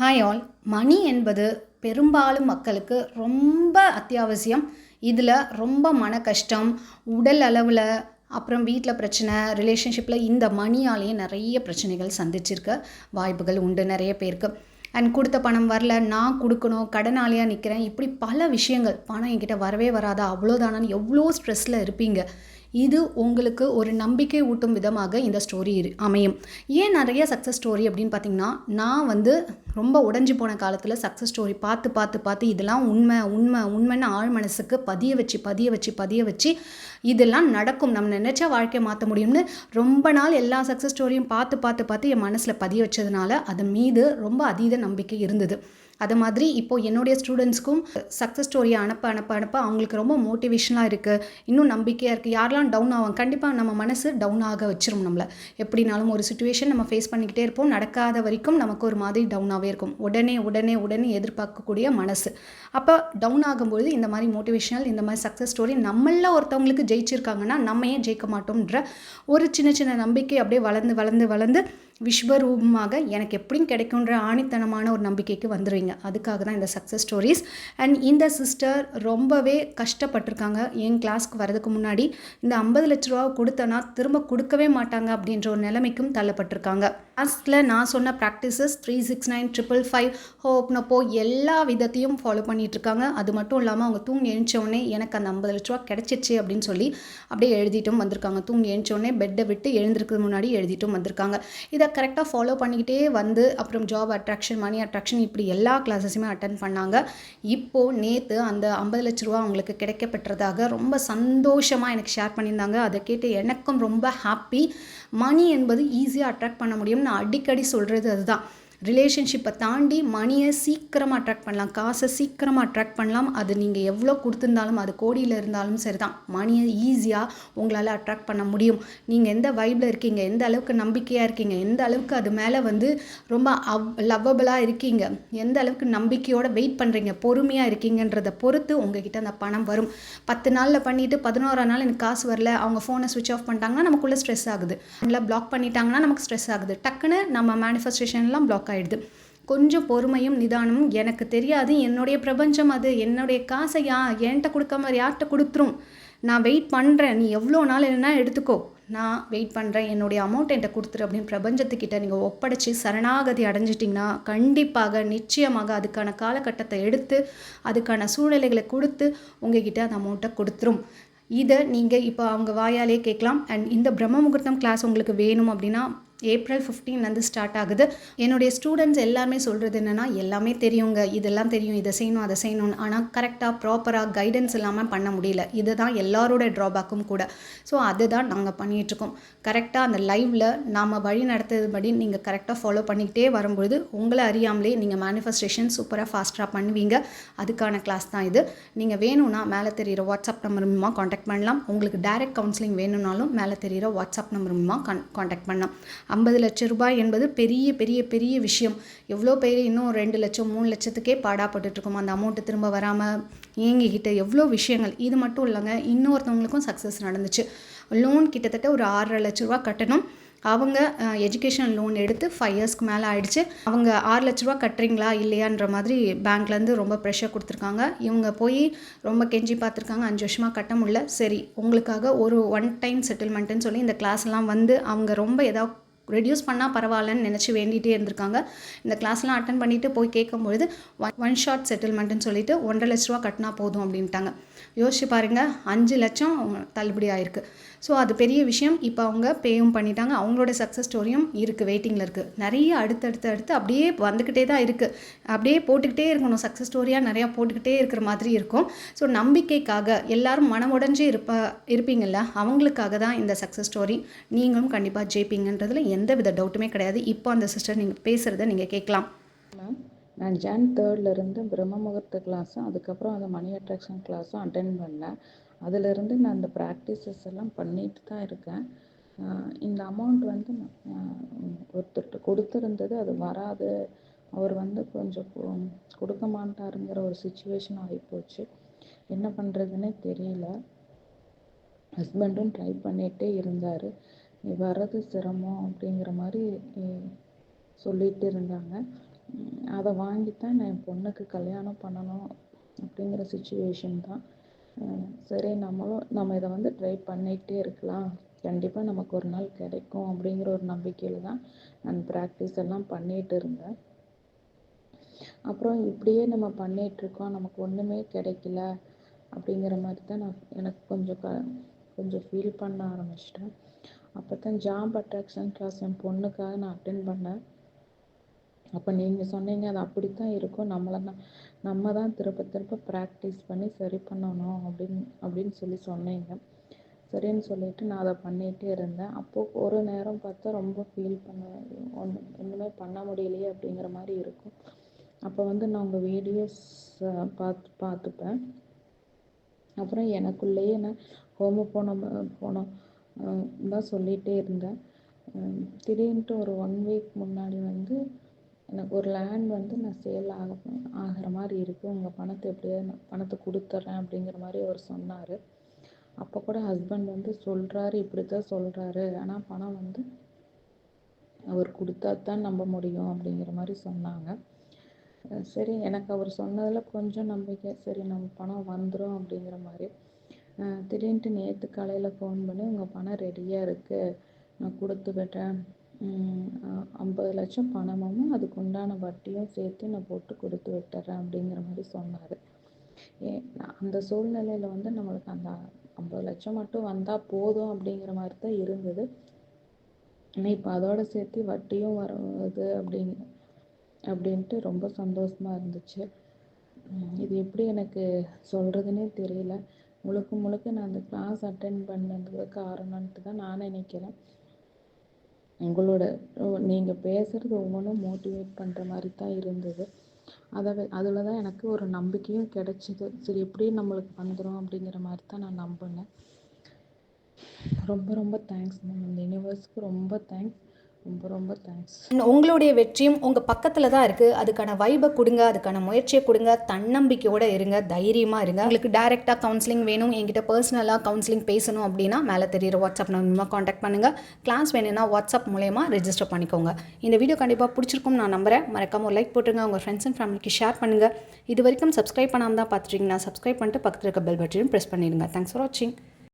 Hi all மணி என்பது பெரும்பாலும் மக்களுக்கு ரொம்ப அத்தியாவசியம். இதில் ரொம்ப மன கஷ்டம் உடல் அளவில் அப்புறம் வீட்டில் பிரச்சனை ரிலேஷன்ஷிப்பில் இந்த மணியாலேயே நிறைய பிரச்சனைகள் சந்திச்சிருக்க. வாய்ப்புகள் உண்டு நிறைய பேருக்கு. அண்ட் கொடுத்த பணம் வரல நான் கொடுக்கணும் கடனாளியாக நிற்கிறேன் இப்படி பல விஷயங்கள். பணம் என்கிட்ட வரவே வராதா? அவ்வளோதானான்னு எவ்வளோ ஸ்ட்ரெஸ்ஸில் இருப்பீங்க. இது உங்களுக்கு ஒரு நம்பிக்கை ஊட்டும் விதமாக இந்த ஸ்டோரி இரு அமையும். ஏன் நிறைய சக்ஸஸ் ஸ்டோரி அப்படின்னு பார்த்தீங்கன்னா நான் வந்து ரொம்ப உடஞ்சி போன காலத்தில் சக்ஸஸ் ஸ்டோரி பார்த்து பார்த்து பார்த்து இதெல்லாம் உண்மை உண்மை உண்மைன்னு ஆழ் மனசுக்கு பதிய வச்சு பதிய வச்சு பதிய வச்சு இதெல்லாம் நடக்கும். நம்ம நினச்சா வாழ்க்கையை மாற்ற முடியும்னு ரொம்ப நாள் எல்லா சக்ஸஸ் ஸ்டோரியும் பார்த்து பார்த்து பார்த்து என் மனசில் பதிய வச்சதுனால அது மீது ரொம்ப அதீத நம்பிக்கை இருந்தது. அது மாதிரி இப்போது என்னுடைய ஸ்டூடெண்ட்ஸ்க்கும் சக்ஸஸ் ஸ்டோரியை அனுப்ப அனுப்ப அனுப்ப அவங்களுக்கு ரொம்ப மோட்டிவேஷனாக இருக்குது இன்னும் நம்பிக்கையாக இருக்குது யாரெல்லாம் டவுன் ஆகும் கண்டிப்பாக நம்ம மனசு டவுன் ஆக வச்சிரும் நம்மளை. எப்படினாலும் ஒரு சுச்சுவேஷன் நம்ம ஃபேஸ் பண்ணிக்கிட்டே இருப்போம். நடக்காத வரைக்கும் நமக்கு ஒரு மாதிரி டவுன் ஆகும். டவுனாகவே இருக்கும். உடனே உடனே உடனே எதிர்பார்க்கக்கூடிய மனசு. அப்போ டவுன் ஆகும்போது இந்த மாதிரி மோட்டிவேஷனல் இந்த மாதிரி சக்ஸஸ் ஸ்டோரி நம்மள ஒருத்தவங்களுக்கு ஜெயிச்சிருக்காங்கன்னா நம்ம ஏன் ஜெயிக்க மாட்டோம்ன்ற ஒரு சின்ன சின்ன நம்பிக்கை அப்படியே வளர்ந்து வளர்ந்து வளர்ந்து விஸ்வரூபமாக எனக்கு எப்படியும் கிடைக்குன்ற ஆணித்தனமான ஒரு நம்பிக்கைக்கு வந்துடுவீங்க அதுக்காக தான் இந்த சக்ஸஸ் ஸ்டோரிஸ் அண்ட் இந்த சிஸ்டர் ரொம்பவே கஷ்டப்பட்டிருக்காங்க. என் கிளாஸ்க்கு வரதுக்கு முன்னாடி இந்த ஐம்பது லட்ச ரூபா கொடுத்தனா திரும்ப கொடுக்கவே மாட்டாங்க அப்படின்ற ஒரு நிலைமைக்கும் தள்ளப்பட்டிருக்காங்க. லாஸ்ட்டில் நான் சொன்ன practices three six nine triple five ஹோப்னப்போ எல்லா விதத்தையும் ஃபாலோ பண்ணிகிட்ருக்காங்க அது மட்டும் இல்லாமல் அவங்க தூங்கி எழுந்தோடனே எனக்கு அந்த ஐம்பது லட்ச ரூபா கிடச்சிச்சு அப்படின்னு சொல்லி அப்படியே எழுதிட்டும் வந்திருக்காங்க. தூங்கி எழுந்தோடனே பெட்டை விட்டு எழுந்திருக்கிறது முன்னாடி எழுதிட்டும் வந்திருக்காங்க. இதை கரெக்டாக ஃபாலோ பண்ணிக்கிட்டே வந்து அப்புறம் ஜாப் அட்ராக்ஷன் மணி அட்ராக்ஷன் இப்படி எல்லா கிளாஸஸுமே அட்டன் பண்ணாங்க. இப்போது நேற்று அந்த ஐம்பது லட்ச ரூபா அவங்களுக்கு கிடைக்கப்பெற்றதாக ரொம்ப சந்தோஷமாக எனக்கு ஷேர் பண்ணியிருந்தாங்க. அதை கேட்டு எனக்கும் ரொம்ப ஹாப்பி மணி என்பது ஈஸியாக அட்ராக்ட் பண்ண முடியும் நான் அடிக்கடி சொல்கிறது அதுதான். ரிலேஷன்ஷிப்பை தாண்டி மணியை சீக்கிரமாக அட்ராக்ட் பண்ணலாம். காசை சீக்கிரமாக அட்ராக்ட் பண்ணலாம். அது நீங்கள் எவ்வளோ கொடுத்துருந்தாலும் அது கோடியில் இருந்தாலும் சரி தான் மணியை ஈஸியாக உங்களால் அட்ராக்ட் பண்ண முடியும். நீங்கள் எந்த வைப்பில் இருக்கீங்க எந்த அளவுக்கு நம்பிக்கையாக இருக்கீங்க எந்த அளவுக்கு அது மேலே வந்து ரொம்ப அவ் லவ்வபிளாக இருக்கீங்க எந்த அளவுக்கு நம்பிக்கையோடு வெயிட் பண்ணுறீங்க பொறுமையாக இருக்கீங்கன்றதை பொறுத்து உங்ககிட்ட அந்த பணம் வரும். பத்து நாளில் பண்ணிவிட்டு பதினோரா நாள் எனக்கு காசு வரல அவங்க ஃபோனை சுவிச் ஆஃப் பண்ணிட்டாங்கன்னா நமக்குள்ளே ஸ்ட்ரெஸ் ஆகுது. நல்லா பிளாக் பண்ணிட்டாங்கன்னா நமக்கு ஸ்ட்ரெஸ் ஆகுது. டக்குன்னு நம்ம மேனிஃபெஸ்டேஷன்லாம் பிளாக் ஆகிடுது கொஞ்சம் பொறுமையும் நிதானமும் எனக்கு தெரியாது. என்னுடைய பிரபஞ்சம் அது. என்னுடைய காசை யா என்கிட்ட கொடுக்காம யார்கிட்ட கொடுத்துரும்? நான் வெயிட் பண்ணுறேன் நீ எவ்வளோ நாள் என்ன எடுத்துக்கோ. நான் வெயிட் பண்ணுறேன் என்னுடைய அமௌண்ட் என்கிட்ட கொடுத்துரு அப்படின்னு பிரபஞ்சத்துக்கிட்ட நீங்கள் ஒப்படைச்சி சரணாகதி அடைஞ்சிட்டிங்கன்னா கண்டிப்பாக நிச்சயமாக அதுக்கான காலகட்டத்தை எடுத்து அதுக்கான சூழ்நிலைகளை கொடுத்து உங்ககிட்ட அந்த அமௌண்ட்டை கொடுத்துரும். இதை நீங்கள் இப்போ அவங்க வாயாலே கேட்கலாம். அண்ட் இந்த பிரம்ம முகூர்த்தம் கிளாஸ் உங்களுக்கு வேணும் அப்படின்னா ஏப்ரல் ஃபிஃப்டீன்லேருந்து ஸ்டார்ட் ஆகுது. என்னுடைய ஸ்டூடெண்ட்ஸ் எல்லாருமே சொல்கிறது என்னென்னா எல்லாமே தெரியுங்க. இதெல்லாம் தெரியும். இதை செய்யணும் அதை செய்யணும்னு. ஆனால் கரெக்டாக ப்ராப்பராக கைடன்ஸ் இல்லாமல் பண்ண முடியல. இதுதான் எல்லாரோட ட்ராபேக்கும் கூட. ஸோ அதுதான் நாங்கள் பண்ணிகிட்ருக்கோம் கரெக்டாக அந்த லைவில் நாம் வழி நடத்துறதுபடி நீங்கள் கரெக்டாக ஃபாலோ பண்ணிக்கிட்டே வரும்பொழுது உங்களை அறியாமலே நீங்கள் மேனிஃபெஸ்டேஷன் சூப்பராக ஃபாஸ்ட்டாக பண்ணுவீங்க. அதுக்கான கிளாஸ் தான் இது. நீங்கள் வேணும்னா மேலே தெரிகிற வாட்ஸ்அப் நம்பர் மூலமாக காண்டாக்ட் பண்ணலாம். உங்களுக்கு டைரக்ட் கவுன்சிலிங் வேணும்னாலும் மேலே தெரிகிற வாட்ஸ்அப் நம்பர் மூலமாக கான் காண்டாக்ட் பண்ணலாம். ஐம்பது லட்சம் ரூபாய் என்பது பெரிய பெரிய பெரிய விஷயம். எவ்வளோ பேர் இன்னும் ரெண்டு லட்சம் மூணு லட்சத்துக்கே பாடாப்பட்டுருக்கோம் அந்த அமௌண்ட்டு திரும்ப வராமல் ஏங்கிக்கிட்ட எவ்வளோ விஷயங்கள். இது மட்டும் இல்லைங்க இன்னொருத்தவங்களுக்கும் சக்ஸஸ் நடந்துச்சு. லோன் கிட்டத்தட்ட ஒரு ஆறரை லட்ச ரூபா கட்டணும். அவங்க எஜுகேஷன் லோன் எடுத்து ஃபைவ் இயர்ஸ்க்கு மேலே ஆயிடுச்சு. அவங்க ஆறு லட்ச ரூபா கட்டுறீங்களா இல்லையான்ற மாதிரி பேங்க்லேருந்து ரொம்ப ப்ரெஷர் கொடுத்துருக்காங்க. இவங்க போய் ரொம்ப கெஞ்சி பார்த்துருக்காங்க அஞ்சு வருஷமாக கட்ட முடியல. சரி உங்களுக்காக ஒரு ஒன் டைம் செட்டில்மெண்ட்டுன்னு சொல்லி இந்த கிளாஸ்லாம் வந்து அவங்க ரொம்ப ஏதாவது ரெடியூஸ் பண்ணால் பரவாயில்லன்னு நினச்சி வேண்டிகிட்டே இருந்திருக்காங்க. இந்த கிளாஸ்லாம் அட்டன் பண்ணிவிட்டு போய் கேட்கும்பொழுது ஒன் ஒன் ஷார்ட் செட்டில்மெண்ட்டுன்னு சொல்லிட்டு ஒன்றரை லட்ச ரூபா கட்டினா போதும் அப்படின்ட்டாங்க. யோசிச்சு பாருங்கள் அஞ்சு லட்சம் தள்ளுபடி ஆயிருக்கு. ஸோ அது பெரிய விஷயம். இப்போ அவங்க பேயும் பண்ணிட்டாங்க. அவங்களோட சக்ஸஸ் ஸ்டோரியும் இருக்குது வெயிட்டிங்கில் இருக்குது நிறைய அடுத்தடுத்து அடுத்து அப்படியே வந்துக்கிட்டே தான் இருக்குது அப்படியே போட்டுக்கிட்டே இருக்கணும். சக்ஸஸ் ஸ்டோரியாக நிறையா போட்டுக்கிட்டே இருக்கிற மாதிரி இருக்கும். ஸோ நம்பிக்கைக்காக எல்லாரும் மனமுடைஞ்சு இருப்ப இருப்பீங்கள்ல அவங்களுக்காக தான் இந்த சக்ஸஸ் ஸ்டோரி நீங்களும் கண்டிப்பாக ஜெயிப்பீங்கன்றதுல எந்த வித டவுட்டுமே கிடையாது. இப்போ அந்த சிஸ்டர் நீங்கள் பேசுகிறத நீங்கள் கேட்கலாம். மேம் நான் ஜான் தேர்ட்லேருந்து பிரம்ம முகூர்த்த கிளாஸும் அதுக்கப்புறம் அந்த மணி அட்ராக்ஷன் கிளாஸும் அட்டென்ட் பண்ணேன். அதிலிருந்து நான் அந்த ப்ராக்டிசஸ் எல்லாம் பண்ணிட்டு தான் இருக்கேன். இந்த அமௌண்ட் வந்து ஒருத்தர்கிட்ட கொடுத்துருந்தது அது வராது. அவர் வந்து கொஞ்சம் கொடுக்க மாட்டாருங்கிற ஒரு சுச்சுவேஷன் ஆகிப்போச்சு என்ன பண்ணுறதுன்னே தெரியல. ஹஸ்பண்டும் ட்ரை பண்ணிகிட்டே இருந்தார். நீ வர்றது சிரமம் அப்படிங்கிற மாதிரி சொல்லிகிட்டு இருந்தாங்க. அதை வாங்கி தான் நான் என் பொண்ணுக்கு கல்யாணம் பண்ணணும் அப்படிங்கிற சுச்சுவேஷன் தான். சரி நம்மளும் நம்ம இதை வந்து ட்ரை பண்ணிகிட்டே இருக்கலாம். கண்டிப்பாக நமக்கு ஒரு நாள் கிடைக்கும் அப்படிங்கிற ஒரு நம்பிக்கையில் தான் நான் ப்ராக்டிஸ் எல்லாம் பண்ணிகிட்டு இருந்தேன். அப்புறம் இப்படியே நம்ம பண்ணிகிட்ருக்கோம் நமக்கு ஒன்றுமே கிடைக்கல அப்படிங்கிற மாதிரி தான் நான் எனக்கு கொஞ்சம் க கொஞ்சம் ஃபீல் பண்ண ஆரம்பிச்சிட்டேன். அப்போ தான் ஜாப் அட்ராக்ஷன் கிளாஸ் என் பொண்ணுக்காக நான் அட்டென்ட் பண்ணேன். அப்போ நீங்கள் சொன்னீங்க அது அப்படித்தான் இருக்கும். நம்மளை தான் நம்ம தான் திருப்ப திருப்ப ப்ராக்டிஸ் பண்ணி சரி பண்ணணும் அப்படின்னு அப்படின்னு சொல்லி சொன்னீங்க. சரின்னு சொல்லிட்டு நான் அதை பண்ணிகிட்டே இருந்தேன். அப்போது ஒரு நேரம் பார்த்தா ரொம்ப ஃபீல் பண்ண ஒன்று ஒன்றுமே பண்ண முடியலையே அப்படிங்கிற மாதிரி இருக்கும். அப்போ வந்து நான் உங்கள் வீடியோஸ் பார்த்து பார்த்துப்பேன் அப்புறம் எனக்குள்ளேயே நான் ஹோம போன போனோம் தான் சொல்லிகிட்டே இருந்தேன். திடீர்னுட்டு ஒரு ஒன் வீக் முன்னாடி வந்து எனக்கு ஒரு லேண்ட் வந்து நான் சேல் ஆக ஆகிற மாதிரி இருக்குது உங்கள் பணத்தை எப்படியாவது நான் பணத்தை கொடுத்துட்றேன் அப்படிங்கிற மாதிரி அவர் சொன்னார். அப்போ கூட ஹஸ்பண்ட் வந்து சொல்கிறாரு இப்படி தான் சொல்கிறாரு ஆனால் பணம் வந்து அவர் கொடுத்தா தான் நம்ப முடியும் அப்படிங்கிற மாதிரி சொன்னாங்க. சரி எனக்கு அவர் சொன்னதில் கொஞ்சம் நம்பிக்கை. சரி நம்ம பணம் வந்துடும் அப்படிங்கிற மாதிரி. திடீர்னுட்டு நேற்று காலையில் ஃபோன் பண்ணி உங்கள் பணம் ரெடியாக இருக்குது நான் கொடுத்து விட்டேன். ஐம்பது லட்சம் பணமும் அதுக்கு உண்டான வட்டியும் சேர்த்து நான் போட்டு கொடுத்து விட்டுறேன் அப்படிங்கிற மாதிரி சொன்னார். ஏ நான் அந்த சூழ்நிலையில் வந்து நம்மளுக்கு அந்த ஐம்பது லட்சம் மட்டும் வந்தால் போதும் அப்படிங்கிற மாதிரி தான் இருந்தது. ஆனால் இப்போ அதோட சேர்த்து வட்டியும் வருது அப்படிங்க அப்படின்ட்டு ரொம்ப சந்தோஷமாக இருந்துச்சு. இது எப்படி எனக்கு சொல்கிறதுனே தெரியல. முழுக்க முழுக்க நான் அந்த கிளாஸ் அட்டென்ட் பண்ணதுக்கு காரணம்ன்ட்டு தான் நான் நினைக்கிறேன். உங்களோட நீங்கள் பேசுகிறது ஒவ்வொன்றும் மோட்டிவேட் பண்ணுற மாதிரி தான் இருந்தது. அதை அதில் தான் எனக்கு ஒரு நம்பிக்கையும் கிடைச்சிது. சரி எப்படியும் நம்மளுக்கு வந்துடும் அப்படிங்கிற மாதிரி தான் நான் நம்பினேன். ரொம்ப ரொம்ப தேங்க்ஸ் மேம் இந்த யூனிவர்ஸ்க்கு ரொம்ப தேங்க்ஸ் ரொம்ப ரொம்ப தேங்க்ஸ் உங்களுடைய வெற்றியும் உங்கள் பக்கத்தில் தான் இருக்குது அதுக்கான வைபை கொடுங்க அதுக்கான முயற்சியை கொடுங்க தன்னம்பிக்கையோடு இருங்க தைரியமாக இருங்க. உங்களுக்கு டைரெக்டாக கவுன்சிலிங் வேணும் என்கிட்ட பர்சனலாக கவுன்சிலிங் பேசணும் அப்படின்னா மேலே தெரியிற வாட்ஸ்அப் நம்பர் காண்டாக்ட் பண்ணுங்கள் கிளாஸ் வேணும்னா வாட்ஸ்அப் மூலயமா ரெஜிஸ்டர் பண்ணிக்கோங்க. இந்த வீடியோ கண்டிப்பாக பிடிச்சிருக்கும் நான் நம்புகிறேன் மறக்காமல் ஒரு லைக் போட்டுருங்க உங்கள் ஃப்ரெண்ட்ஸ் அண்ட் ஃபேமிலிக்கு ஷேர் பண்ணுங்கள் இது வரைக்கும் சப்ஸ்கிரைப் பண்ணாமல் தான் பார்த்துட்டிங்கன்னா சப்ஸ்கிரைப் பண்ணிட்டு பக்கத்தில் இருக்க பெல் பட்டனையும் ப்ரெஸ் பண்ணிடுங்க. தேங்க்ஸ் ஃபார் வாட்சிங்